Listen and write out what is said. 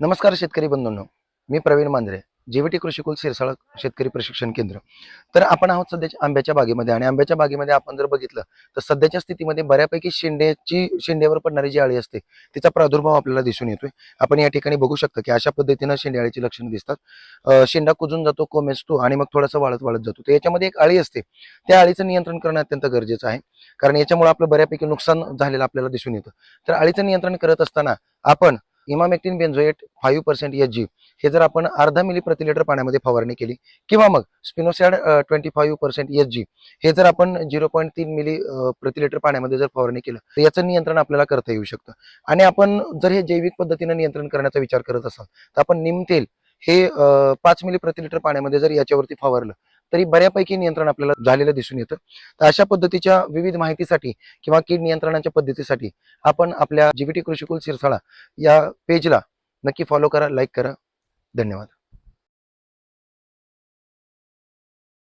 नमस्कार शेतकरी बंधूंनो. मी प्रवीण मांजरे जेवीटी कृषीकुल सिरसाळ शेतकरी प्रशिक्षण केंद्र. तर आपण आहोत सध्याच्या आंब्याच्या बागेमध्ये आणि आंब्याच्या बागेमध्ये आपण जर बघितलं तर सध्याच्या स्थितीमध्ये बऱ्यापैकी शेंड्याची शेंड्यावर पडणारी जी आळी असते तिचा प्रादुर्भाव आपल्याला दिसून येतोय. आपण या ठिकाणी बघू शकतो की अशा पद्धतीनं शेंड्याळीची लक्षणं दिसतात. शेंडा कुजून जातो कोमेजतो आणि मग थोडासा वाळत वाळत जातो. तर याच्यामध्ये एक आळी असते. त्या आळीचं नियंत्रण करणं अत्यंत गरजेचं आहे. कारण याच्यामुळे आपलं बऱ्यापैकी नुकसान झालेलं आपल्याला दिसून येतं. तर आळीचं नियंत्रण करत असताना आपण emamectin benzoate five percent H G हे जर आपण अर्धा मिली प्रति लिटर पाण्यामध्ये फवारणी केली किंवा मग spinosad twenty five percent H G हे जर आपण झिरो पॉईंट तीन मिली प्रति लिटर पाण्यामध्ये जर फवारणी केलं तर याचं नियंत्रण आपल्याला करता येऊ शकतं. आणि आपण जर हे जैविक पद्धतीनं नियंत्रण करण्याचा विचार करत असाल तर आपण निमतेल हे पाच मिली प्रति लिटर पाण्यामध्ये जर याच्यावरती फवारलं तरी बऱ्यापैकी नियंत्रण आपल्याला झालेलं दिसून येतं. तर अशा पद्धतीच्या विविध माहितीसाठी किंवा कीड नियंत्रणाच्या पद्धतीसाठी आपण आपल्या जीबीटी कृषिकुल सिरसाळा या पेजला नक्की फॉलो करा लाईक करा. धन्यवाद.